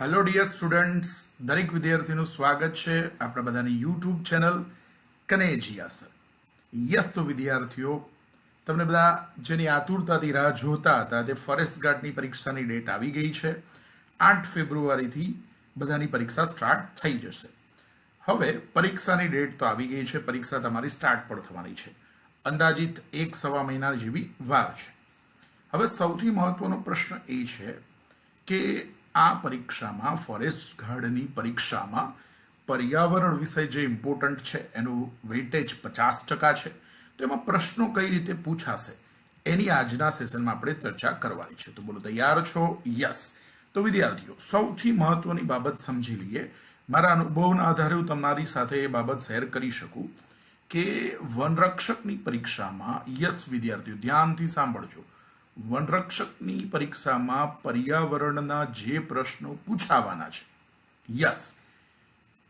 Hello dear students દરેક વિદ્યાર્થીનું સ્વાગત છે આપણા બધાની યુટ્યુબ ચેનલ કનેજિયા યસ તો વિદ્યાર્થીઓ, તમને બધા જેની આતુરતાથી રાહ જોતા હતા, તે ફોરેસ્ટ ગાર્ડની પરીક્ષાની ડેટ આવી ગઈ છે. આઠ ફેબ્રુઆરીથી બધાની પરીક્ષા સ્ટાર્ટ થઈ જશે. હવે પરીક્ષાની ડેટ તો આવી ગઈ છે. પરીક્ષા તમારી સ્ટાર્ટ પણ થવાની છે. અંદાજિત એક સવા મહિના જેવી વાર છે. હવે સૌથી મહત્વનો પ્રશ્ન એ છે કે આ પરીક્ષામાં, ફોરેસ્ટ ગાર્ડની પરીક્ષામાં પર્યાવરણ વિષય જે ઇમ્પોર્ટન્ટ છે, એનું વેઇટેજ પચાસ ટકા છે. તો એમાં પ્રશ્નો કઈ રીતે પૂછાશે? એની આજના સેશનમાં આપણે ચર્ચા કરવાની છે. તો બોલો, તૈયાર છો? યસ તો વિદ્યાર્થીઓ, સૌથી મહત્વની બાબત સમજી લઈએ. મારા અનુભવના આધારે હું તમારી સાથે એ બાબત શેર કરી શકું કે વનરક્ષકની પરીક્ષામાં યસ વિદ્યાર્થીઓ, ધ્યાનથી સાંભળજો. વનરક્ષકની પરીક્ષામાં પર્યાવરણના જે પ્રશ્નો પૂછાવાના છે. યસ.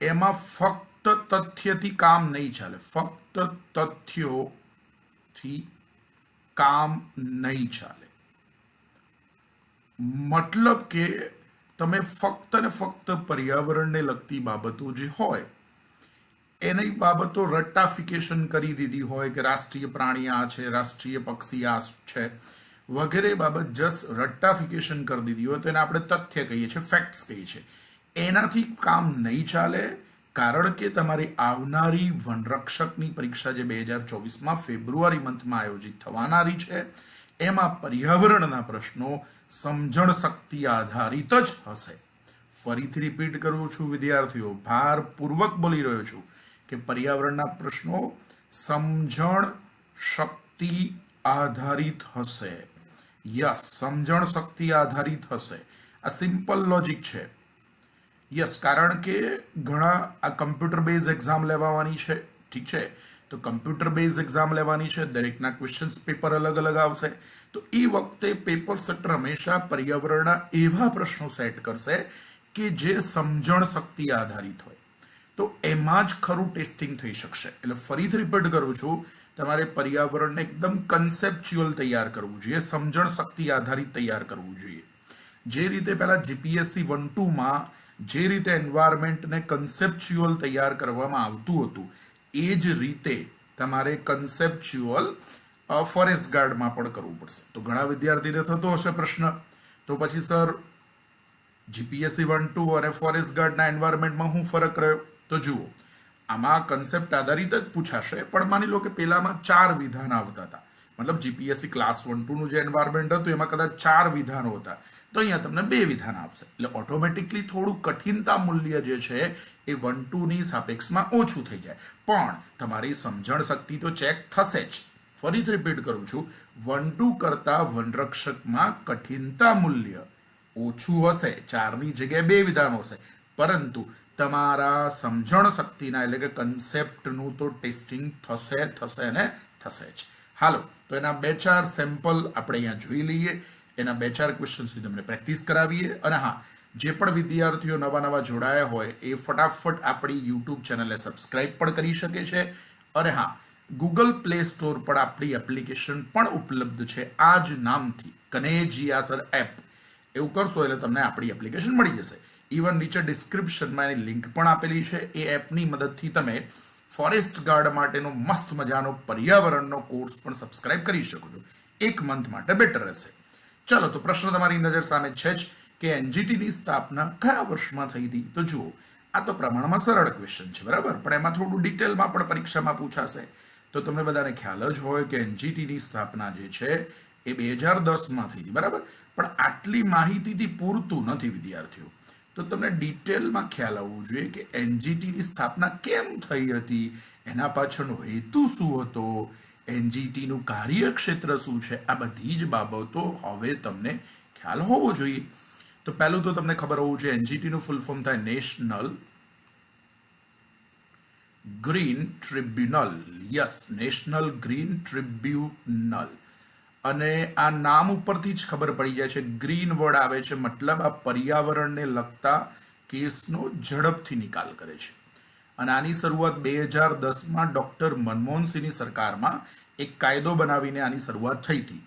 એમાં ફક્ત તથ્યથી કામ નહીં ચાલે. ફક્ત તથ્યોથી કામ નહીં ચાલે. મતલબ કે તમે ફક્ત ને ફક્ત પર્યાવરણને લગતી બાબતો જે હોય, એની બાબતો રટ્ટાફિકેશન કરી દીધી હોય કે રાષ્ટ્રીય પ્રાણી આ છે, રાષ્ટ્રીય પક્ષી આ છે વગેરે બાબત જસ્ટ રટ્ટાફિકેશન કરી દીધી હોય તો એને આપણે તથ્ય કહીએ છીએ ફેક્ટ્સ કહીએ છીએ. એનાથી કામ નહીં ચાલે, કારણ કે તમારી આવનારી વનરક્ષકની પરીક્ષા જે બે હજાર ચોવીસમાં ફેબ્રુઆરી મંથમાં આયોજિત થવાનારી છે, એમાં પર્યાવરણના પ્રશ્નો સમજણ શક્તિ આધારિત જ હશે. ફરીથી રિપીટ કરું છું, વિદ્યાર્થીઓ, ભારપૂર્વક બોલી રહ્યો છું કે પર્યાવરણના પ્રશ્નો સમજણ શક્તિ આધારિત હશે. યસ સમજણ શક્તિ આધારિત હશે. આ સિમ્પલ લોજિક છે. યસ કારણ કે ઘણા આ કમ્પ્યુટર બેઝ એક્ઝામ લેવાની છે. ઠીક છે? તો કમ્પ્યુટર બેઝ એક્ઝામ લેવાની છે. દરેકના ક્વેશ્ચન્સ પેપર અલગ અલગ આવશે. તો એ વખતે પેપર સેટર હંમેશા પર્યાવરણના એવા પ્રશ્નો સેટ કરશે કે જે સમજણ શક્તિ આધારિત હોય. તો એમાં જ ખરું ટેસ્ટિંગ થઈ શકશે. એટલે ફરીથી રિપીટ કરું છું, તમારે પર્યાવરણને એકદમ કન્સેપ્ચ્યુઅલ તૈયાર કરવું જોઈએ, સમજણ શક્તિ આધારિત તૈયાર કરવું જોઈએ. જે રીતે પહેલાં જીપીએસસી વન ટુમાં જે રીતે એન્વાયરમેન્ટને કન્સેપ્ચ્યુઅલ તૈયાર કરવામાં આવતું હતું, એ જ રીતે તમારે કન્સેપ્ચ્યુઅલ ફોરેસ્ટ ગાર્ડમાં પણ કરવું પડશે. તો ઘણા વિદ્યાર્થીને થતો હશે પ્રશ્ન. તો પછી સર જીપીએસસી વન ટુ અને ફોરેસ્ટ ગાર્ડના એન્વાયરમેન્ટમાં હું ફરક રહ્યો? તો જુઓ, આમાં કન્સેપ્ટ આધારિત જ પૂછાશે, પણ માની લો કે પેલામાં ચાર વિધાન આવતા હતા. મતલબ જીપીએસસી ક્લાસ વન ટુનું જે એન્વાયરમેન્ટ હતું, એમાં કદાચ ચાર વિધાનો હતા. તો અહીંયા તમને બે વિધાન આપશે. એટલે ઓટોમેટિકલી થોડું કઠિનતા મૂલ્ય જે છે, એ વન ટુની સાપેક્ષમાં ઓછું થઈ જાય. પણ તમારી સમજણ શક્તિ તો ચેક થશે જ. ફરીથી રિપીટ કરું છું. વન ટુ કરતા વનરક્ષકમાં કઠિનતા મૂલ્ય ઓછું હશે. ચારની જગ્યાએ બે વિધાન હશે. પરંતુ તમારા સમજણ શક્તિના એટલે કે કન્સેપ્ટનું તો ટેસ્ટિંગ થશે થશે ને થશે જ. હાલો, તો એના બે ચાર સેમ્પલ આપણે અહીંયા જોઈ લઈએ. એના બે ચાર ક્વેશ્ચન્સની તમને પ્રેક્ટિસ કરાવીએ. અને હા, જે પણ વિદ્યાર્થીઓ નવા નવા જોડાયા હોય, એ ફટાફટ આપણી યુટ્યુબ ચેનલને સબસ્ક્રાઇબ પણ કરી શકે છે. અને હા ગૂગલ પ્લે સ્ટોર પર આપણી એપ્લિકેશન પણ ઉપલબ્ધ છે. આ જ નામથી કનેજીયાસર એપ એવું કરશો એટલે તમને આપણી એપ્લિકેશન મળી જશે. ઇવન નીચે ડિસ્ક્રિપ્શનમાં એની લિંક પણ આપેલી છે. એ એપની મદદથી તમે ફોરેસ્ટ ગાર્ડ માટેનો મસ્ત મજાનો પર્યાવરણનો કોર્સ પણ સબસ્ક્રાઇબ કરી શકો છો. એક મંથ માટે બેટર રહેશે. ચલો, તો પ્રશ્ન તમારી નજર સામે છે જ કે એનજીટીની સ્થાપના કયા વર્ષમાં થઈ હતી? તો જુઓ, આ તો પ્રમાણમાં સરળ ક્વેશ્ચન છે, બરાબર? પણ એમાં થોડું ડિટેલમાં પણ પરીક્ષામાં પૂછાશે. તો તમને બધાને ખ્યાલ જ હોય કે એનજીટીની સ્થાપના જે છે, એ બે હજાર દસમાં થઈ હતી, બરાબર? પણ આટલી માહિતીથી પૂરતું નથી, વિદ્યાર્થીઓ. તો તમને ડિટેલમાં ખ્યાલ આવવું જોઈએ કે એનજીટીની સ્થાપના કેમ થઈ હતી, એના પાછળનો હેતુ શું હતો, એનજીટીનું કાર્યક્ષેત્ર શું છે, આ બધી જ બાબતો હવે તમને ખ્યાલ હોવો જોઈએ. તો પહેલું તો તમને ખબર હોવું જોઈએ એનજીટીનું ફૂલ ફોર્મ થાય national green tribunal. Yes, national green tribunal. અને આ નામ ઉપરથી જ ખબર પડી જાય છે. ગ્રીન વર્ડ આવે છે. મતલબ આ પર્યાવરણને લગતા કેસનો ઝડપથી નિકાલ કરે છે. અને આની શરૂઆત બે હજાર દસમાં ડૉક્ટર મનમોહનસિંહની સરકારમાં એક કાયદો બનાવીને આની શરૂઆત થઈ હતી.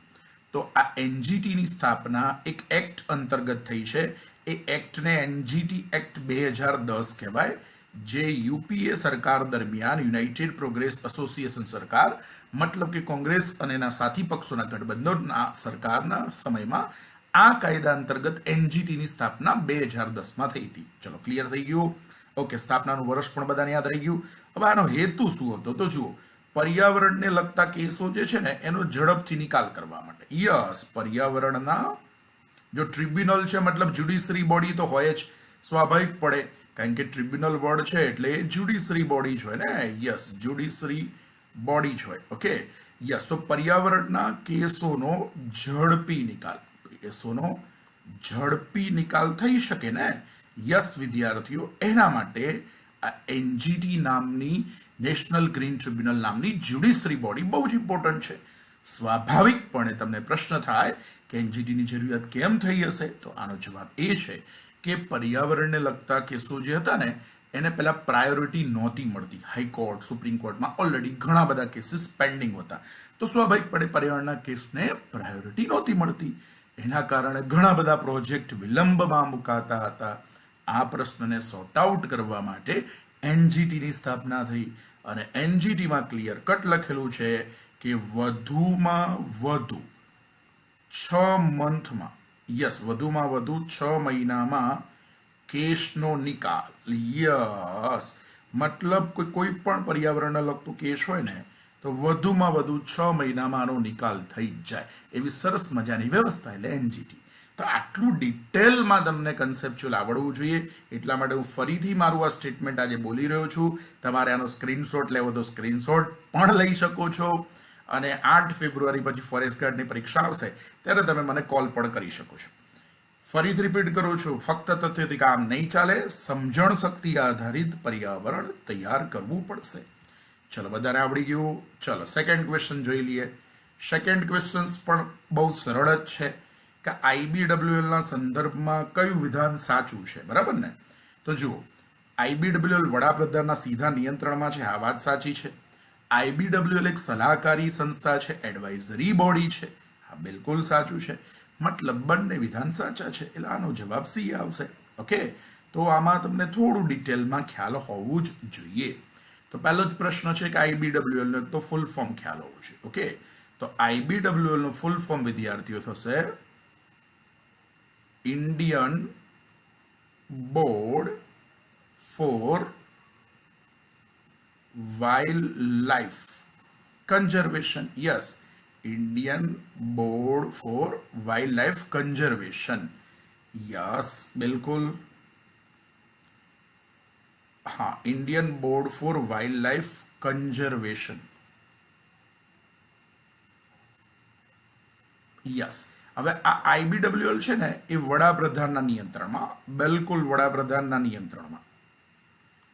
તો આ એનજીટીની સ્થાપના એક એક્ટ અંતર્ગત થઈ છે. એ એક્ટને એનજીટી એક્ટ બે હજાર દસ કહેવાય. જે યુપીએ સરકાર દરમિયાન, યુનાઇટેડ પ્રોગ્રેસ એસોસિએશન સરકાર, મતલબ કે કોંગ્રેસ અને એના સાથી પક્ષોના ગઠબંધનના સરકારના સમયમાં આ કાયદા અંતર્ગત એનજીટીની સ્થાપના બે હજાર દસમાં થઈ હતી. ચલો ક્લિયર થઈ ગયું? ઓકે સ્થાપનાનું વર્ષ પણ બધાને યાદ રહી ગયું. હવે આનો હેતુ શું હતો? તો જુઓ, પર્યાવરણને લગતા કેસો જે છે ને, એનો ઝડપથી નિકાલ કરવા માટે. યસ પર્યાવરણના જો ટ્રિબ્યુનલ છે, મતલબ જ્યુડિશરી બોડી તો હોય જ, સ્વાભાવિક પડે. કારણ કે ટ્રિબ્યુનલ વર્ડ છે એટલે જ્યુડિશરી બોડી હોય ને? યસ જ્યુડિશરી બોડી જ હોય. ઓકે યસ તો પર્યાવરણના કેસોનો ઝડપી નિકાલ. કેસોનો ઝડપી નિકાલ થઈ શકે ને? યસ વિદ્યાર્થીઓ, એના માટે આ એનજીટી નામની નેશનલ ગ્રીન ટ્રિબ્યુનલ નામની જ્યુડિશરી બોડી બહુ જ ઇમ્પોર્ટન્ટ છે. સ્વાભાવિકપણે તમને પ્રશ્ન થાય કે એનજીટીની જરૂરિયાત કેમ થઈ હશે? તો આનો જવાબ એ છે કે પર્યાવરણને લગતા કેસો જે હતા ને, એને પહેલાં પ્રાયોરિટી નહોતી મળતી. હાઈકોર્ટ સુપ્રીમ કોર્ટમાં ઓલરેડી ઘણા બધા કેસીસ પેન્ડિંગ હતા. તો સ્વાભાવિકપણે પર્યાવરણના કેસને પ્રાયોરિટી નહોતી મળતી. એના કારણે ઘણા બધા પ્રોજેક્ટ વિલંબમાં મુકાતા હતા. આ પ્રશ્નને સોર્ટ આઉટ કરવા માટે એનજીટીની સ્થાપના થઈ અને એનજીટીમાં ક્લિયર કટ લખેલું છે કે વધુમાં વધુ છ મંથમાં યસ વધુમાં વધુ છ મહિનામાં કેશનો નિકાલ યસ મતલબ કોઈ કોઈ પણ પર્યાવરણને લગતું કેશ હોય ને, તો વધુમાં વધુ છ મહિનામાં આનો નિકાલ થઈ જ જાય એવી સરસ મજાની વ્યવસ્થા એટલે એનજીટી તો આટલું ડિટેલમાં તમને કન્સેપ્ચ્યુઅલ આવડવું જોઈએ. એટલા માટે હું ફરીથી મારું આ સ્ટેટમેન્ટ આજે બોલી રહ્યો છું. તમારે આનો સ્ક્રીનશોટ લેવો તો સ્ક્રીનશોટ પણ લઈ શકો છો. અને આઠ ફેબ્રુઆરી પછી ફોરેસ્ટ ગાર્ડની પરીક્ષા આવશે, ત્યારે તમે મને કોલ પણ કરી શકો છો. ફરીથી રિપીટ કરું છું, ફક્ત તથ્યથી કામ નહીં ચાલે, સમજણ શક્તિ આધારિત પર્યાવરણ તૈયાર કરવું પડશે. ચલો, બધાને આવડી ગયું. ચલો સેકન્ડ ક્વેશ્ચન જોઈ લઈએ. સેકન્ડ ક્વેશ્ચન્સ પણ બહુ સરળ જ છે કે આઈબીડબ્લ્યુએલના સંદર્ભમાં કયું વિધાન સાચું છે, બરાબર ને? તો જુઓ આઈબીડબ્લ્યુએલ વડાપ્રધાનના સીધા નિયંત્રણમાં છે, આ વાત સાચી છે. આઈબીડબ્લ્યુએલ એક સલાહકારી સંસ્થા છે, એડવાઇઝરી બોડી છે. હા, બિલકુલ સાચું છે. મતલબ બંને વિધાન સાચા છે. એટલે આનો જવાબ સી આવશે. ઓકે? તો આમાં તમને થોડું ડિટેલમાં ખ્યાલ હોવું જ જોઈએ. તો પહેલો જ પ્રશ્ન છે કે આઈબીડબ્લ્યુએલ નો તો ફૂલ ફોર્મ ખ્યાલ હોવું છે ઓકે? તો આઈબીડબ્લ્યુએલનું ફૂલ ફોર્મ વિદ્યાર્થીઓ થશે. Indian board for wild conservation yes Indian board for wildlife conservation yes બિલકુલ હા Indian board for wildlife conservation yes હવે આ આઈબીડબ્લ્યુએલ છે ને એ વડાપ્રધાનના નિયંત્રણમાં બિલકુલ વડાપ્રધાનના નિયંત્રણમાં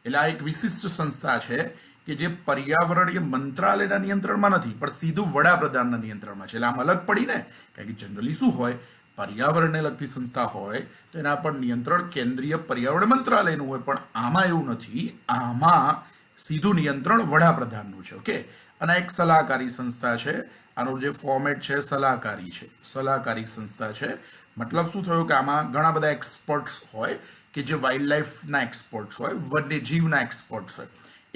એટલે આ એક વિશિષ્ટ સંસ્થા છે કે જે પર્યાવરણીય મંત્રાલયના નિયંત્રણમાં નથી, પણ સીધું વડાપ્રધાનના નિયંત્રણમાં છે. એટલે આમ અલગ પડી ને કારણ કે જનરલી શું હોય? પર્યાવરણને લગતી સંસ્થા હોય, તો એના પર નિયંત્રણ કેન્દ્રીય પર્યાવરણ મંત્રાલયનું હોય, પણ આમાં એવું નથી. આમાં સીધું નિયંત્રણ વડાપ્રધાનનું છે, ઓકે? અને એક સલાહકારી સંસ્થા છે. આનું જે ફોર્મેટ છે, સલાહકારી છે. સલાહકારી સંસ્થા છે. મતલબ શું થયું કે આમાં ઘણા બધા એક્સપર્ટ્સ હોય કે જે વાઇલ્ડ લાઈફના એક્સપર્ટ્સ હોય, વન્યજીવના એક્સપર્ટ્સ હોય.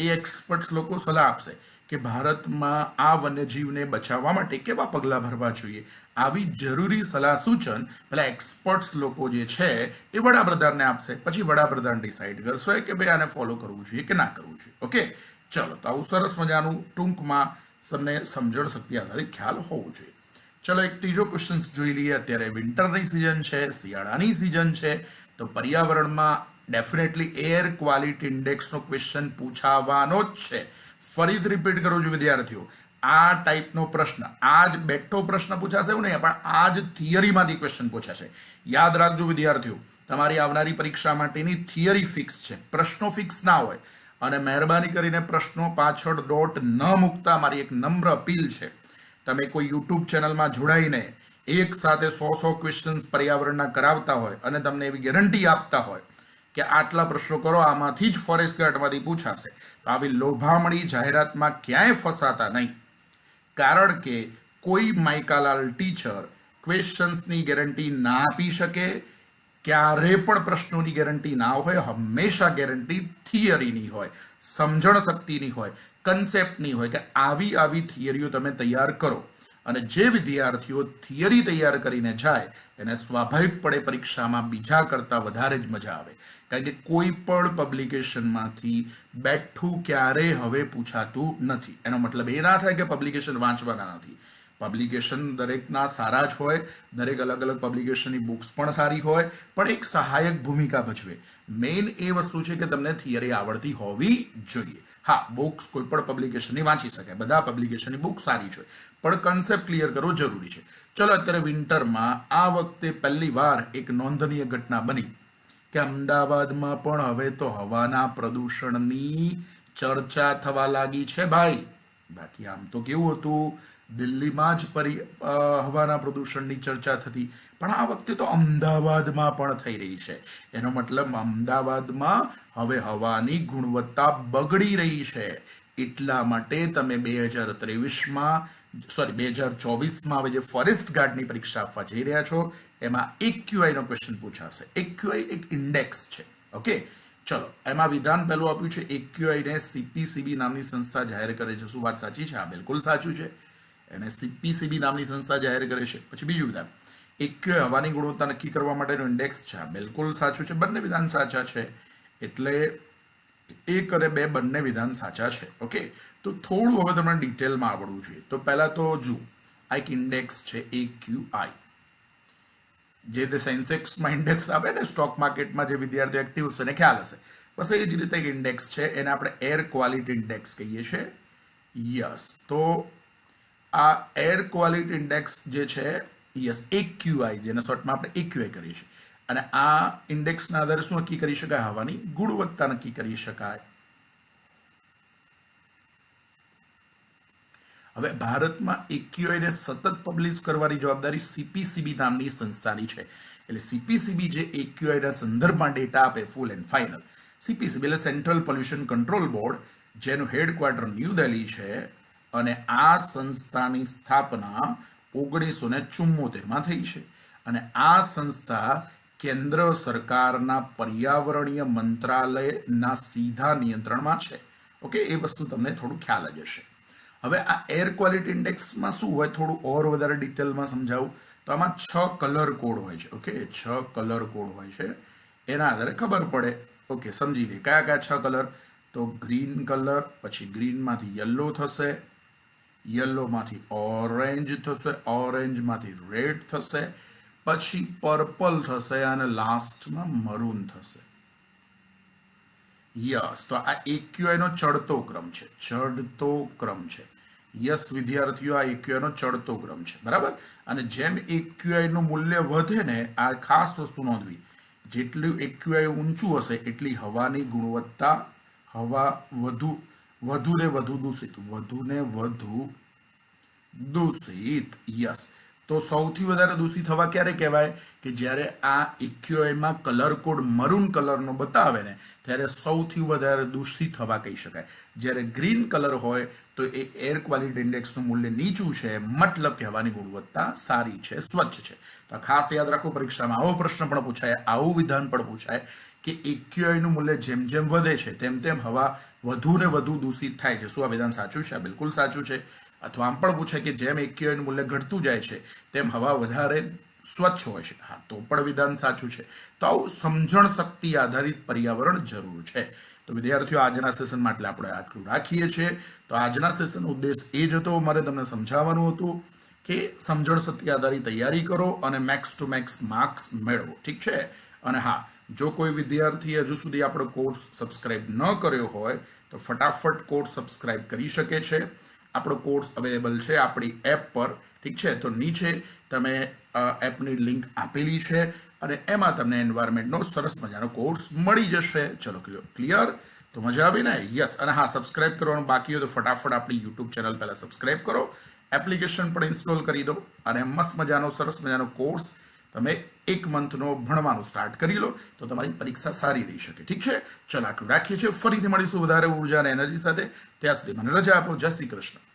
એ એક્સપર્ટ્સ લોકો સલાહ આપશે કે ભારતમાં આ વન્યજીવને બચાવવા માટે કેવા પગલાં ભરવા જોઈએ. આવી જરૂરી સલાહ સૂચન પેલા એક્સપર્ટ્સ લોકો જે છે એ વડાપ્રધાનને આપશે. પછી વડાપ્રધાન ડિસાઇડ કરશે કે ભાઈ આને ફોલો કરવું જોઈએ કે ના કરવું જોઈએ. ઓકે ચલો, તો આવું સરસ મજાનું ટૂંકમાં તમને સમજણ શક્તિ આધારિત ખ્યાલ હોવું જોઈએ. ચલો, એક ત્રીજો ક્વેશ્ચન જોઈ લઈએ. અત્યારે વિન્ટરની સિઝન છે, શિયાળાની સિઝન છે. તો પર્યાવરણમાં ડેફિનેટલી એર ક્વોલિટી ઇન્ડેક્સનો ક્વેશ્ચન પૂછાવાનો જ છે. ફરીથી રિપીટ કરું છું વિદ્યાર્થીઓ, આ ટાઈપનો પ્રશ્ન આ જ બેઠો પ્રશ્ન પૂછાશે એવું નહીં, પણ આ જ થિયરીમાંથી ક્વેશ્ચન પૂછાશે. યાદ રાખજો વિદ્યાર્થીઓ, તમારી આવનારી પરીક્ષા માટેની થિયરી ફિક્સ છે. પ્રશ્નો ફિક્સ ના હોય અને મહેરબાની કરીને પ્રશ્નો પાછળ ડોટ ન મૂકતા મારી એક નમ્ર અપીલ છે. તમે કોઈ યુટ્યુબ ચેનલમાં જોડાઈને એક સાથે સો સો ક્વેશ્ચન્સ પર્યાવરણના કરાવતા હોય અને તમને એવી ગેરંટી આપતા હોય કે આટલા પ્રશ્નો કરો, આમાંથી જ ફોરેસ્ટ ગાર્ડમાંથી પૂછાશે. તો આવી લોભામણી જાહેરાતમાં ક્યાંય ફસાતા નહીં. કારણ કે કોઈ માઇકાલાલ ટીચર ક્વેશ્ચન્સની ગેરંટી ના આપી શકે, ક્યારે પણ પ્રશ્નોની ગેરંટી ના હોય, હંમેશા ગેરંટી થિયરીની હોય, સમજણ શક્તિની હોય કન્સેપ્ટની હોય કે આવી આવી થિયરીઓ તમે તૈયાર કરો. અને જે વિદ્યાર્થીઓ થિયરી તૈયાર કરીને જાય, એને સ્વાભાવિકપણે પરીક્ષામાં બીજા કરતાં વધારે જ મજા આવે. કારણ કે કોઈ પણ પબ્લિકેશનમાંથી બેઠું ક્યારેય હવે પૂછાતું નથી. એનો મતલબ એ ના થાય કે પબ્લિકેશન વાંચવાના નથી. પબ્લિકેશન દરેકના સારા જ હોય, દરેક અલગ અલગ પબ્લિકેશનની બુક્સ પણ સારી હોય, પણ એક સહાયક ભૂમિકા ભજવે. મેઇન એ વસ્તુ છે કે તમને થિયરી આવડતી હોવી જોઈએ. હા બુક્સ કોઈ પણ પબ્લિકેશનની વાંચી શકાય બધા પબ્લિકેશનની બુક સારી છે, પણ કન્સેપ્ટ ક્લિયર કરવો જરૂરી છે. ચલો અત્યારે વિન્ટરમાં આ વખતે પહેલી વાર એક નોંધનીય ઘટના બની કે અમદાવાદમાં પણ હવે તો હવાના પ્રદૂષણની ચર્ચા થવા લાગી છે ભાઈ. બાકી આમ તો કેવું હતું? દિલ્હીમાં જ પરી હવાના પ્રદૂષણની ચર્ચા થતી. પણ આ વખતે તો અમદાવાદમાં પણ થઈ રહી છે. એનો મતલબ અમદાવાદમાં હવે હવાની ગુણવત્તા બગડી રહી છે. એટલા માટે તમે બે હજાર ત્રેવીસમાં, સોરી, બે હજાર ચોવીસમાં હવે જે ફોરેસ્ટ ગાર્ડની પરીક્ષા આપવા જઈ રહ્યા છો, એમાં એક ક્યુઆઈનો ક્વેશ્ચન પૂછાશે. એક ક્યુઆઈ એક ઇન્ડેક્સ છે. ઓકે? ચલો, એમાં વિધાન પહેલું આપ્યું છે એક ક્યુઆઈને સીપીસીબી નામની સંસ્થા જાહેર કરે છે. શું વાત સાચી છે? આ બિલકુલ સાચું છે. એને સીપીસીબી નામની સંસ્થા જાહેર કરે છે. પછી બીજું વિધાન એક હવાની ગુણવત્તા નક્કી કરવા માટેનો ઇન્ડેક્સ છે. બિલકુલ સાચું છે. બંને વિધાન સાચા છે. એટલે એક અને બે બંને વિધાન સાચા છે. ઓકે? તો થોડું હવે તમને ડિટેલમાં આવડવું જોઈએ. તો પહેલા તો જુઓ. આ એક ઇન્ડેક્સ છે એ ક્યુ આઈ જે તે સેન્સેક્સમાં ઇન્ડેક્સ આવે ને સ્ટોક માર્કેટમાં જે વિદ્યાર્થીઓ એક્ટિવ હશે એને ખ્યાલ હશે. બસ એ જ રીતે એક ઇન્ડેક્સ છે. એને આપણે એર ક્વોલિટી ઇન્ડેક્સ કહીએ છીએ. યસ તો આ એર ક્વોલિટી ઇન્ડેક્સ જે છે યસ એક ક્યુઆઈ જેના શોર્ટમાં આપણે એક ક્યુઆઈ કરીએ છીએ. અને આ ઇન્ડેક્સના આધારે શું નક્કી કરી શકાય? હવાની ગુણવત્તા નક્કી કરી શકાય. હવે ભારતમાં એક્યુઆઈને સતત પબ્લિશ કરવાની જવાબદારી સીપીસીબી નામની સંસ્થાની છે. એટલે સીપીસીબી જે એક્યુઆઈના સંદર્ભમાં ડેટા આપે ફૂલ એન્ડ ફાઇનલ સીપીસીબી એટલે સેન્ટ્રલ પોલ્યુશન કંટ્રોલ બોર્ડ જેનું હેડક્વાર્ટર ન્યૂ દિલ્હી છે. અને આ સંસ્થાની સ્થાપના ઓગણીસો ને ચુમ્મોતેરમાં થઈ છે. અને આ સંસ્થા કેન્દ્ર સરકારના પર્યાવરણીય મંત્રાલયના સીધા નિયંત્રણમાં છે. ઓકે, એ વસ્તુ તમને થોડું ખ્યાલ જ હશે. હવે આ એર ક્વોલિટી ઇન્ડેક્સમાં શું હોય? થોડું ઓર વધારે ડિટેલમાં સમજાવું. તો આમાં છ કલર કોડ હોય છે. ઓકે, છ કલર કોડ હોય છે. એના આધારે ખબર પડે. ઓકે, સમજી લે. કયા કયા છ કલર? તો ગ્રીન કલર, પછી ગ્રીનમાંથી યલો થશે યલોમાંથી ઓરેન્જ થશે ઓરેન્જમાંથી રેડ થશે પછી પર્પલ થશે અને લાસ્ટમાં મરૂન થશે યસ તો આ એક્યુઆઈનો ચડતો ક્રમ છે ચડતો ક્રમ છે યસ વિદ્યાર્થીઓ આ એક્યુઆઈ નો ચડતો ક્રમ છે બરાબર અને જેમ એક્યુઆઈ નું મૂલ્ય વધે ને આ ખાસ વસ્તુ નોંધવી જેટલું એક્યુઆઈ ઊંચું હશે એટલી હવાની ગુણવત્તા હવા વધુ વધુ ને વધુ દૂષિત, વધુ ને વધુ દૂષિત યસ તો સૌથી વધારે દૂષિત હવા ક્યારે કહેવાય? કે જ્યારે આ ઇક્યુઆઈમાં કલર કોડ મરૂન કલરનો બતાવે ને, ત્યારે સૌથી વધારે દૂષિત હવા કહી શકાય. જ્યારે ગ્રીન કલર હોય, તો એ એર ક્વોલિટી ઇન્ડેક્સનું મૂલ્ય નીચું છે, મતલબ કે હવાની ગુણવત્તા સારી છે, સ્વચ્છ છે. તો ખાસ યાદ રાખો, પરીક્ષામાં આવો પ્રશ્ન પણ પૂછાય, આવું વિધાન પણ પૂછાય. કે એક્યુઆઈનું મૂલ્ય જેમ જેમ વધે છે, તેમ તેમ હવા વધુ ને વધુ દૂષિત થાય છે. શું આ વિધાન સાચું છે? આ બિલકુલ સાચું છે. અથવા આમ પણ પૂછે કે જેમ એક્યુઆઈનું મૂલ્ય ઘટતું જાય છે, તેમ હવા વધારે સ્વચ્છ હોય છે. હા, તો પણ વિધાન સાચું છે. તો આવું સમજણ શક્તિ આધારિત પર્યાવરણ જરૂર છે. તો વિદ્યાર્થીઓ, આજના સેશન માટે આપણે આટલું રાખીએ છીએ. તો આજના સેશન ઉદ્દેશ એ જ હતો, મારે તમને સમજાવવાનું હતું કે સમજણ શક્તિ આધારિત તૈયારી કરો અને મેક્સ ટુ મેક્સ માર્ક્સ મેળવો. ઠીક છે? અને હા જો કોઈ વિદ્યાર્થી હજુ સુધી આપણો કોર્સ સબસ્ક્રાઇબ ન કર્યો હોય, તો ફટાફટ કોર્સ સબસ્ક્રાઇબ કરી શકે છે. આપણો કોર્સ અવેલેબલ છે આપણી એપ પર. ઠીક છે? તો નીચે તમે એપની લિંક આપેલી છે અને એમાં તમને એન્વાયરમેન્ટનો સરસ મજાનો કોર્સ મળી જશે. ચલો ક્લિયર તો મજા આવી ને? યસ અને હા, સબસ્ક્રાઇબ કરવાનું બાકી હોય તો ફટાફટ આપણી યુટ્યુબ ચેનલ પહેલાં સબસ્ક્રાઇબ કરો. એપ્લિકેશન પણ ઇન્સ્ટોલ કરી દો અને મસ્ત મજાનો, સરસ મજાનો કોર્સ તમે એક મંથનો ભણવાનું સ્ટાર્ટ કરી લો, તો તમારી પરીક્ષા સારી રહી શકે. ઠીક છે? ચલો આટલું રાખીએ છીએ. ફરીથી મળીશું વધારે ઊર્જા અને એનર્જી સાથે. ત્યાં સુધી મને રજા આપો. જય શ્રી કૃષ્ણ.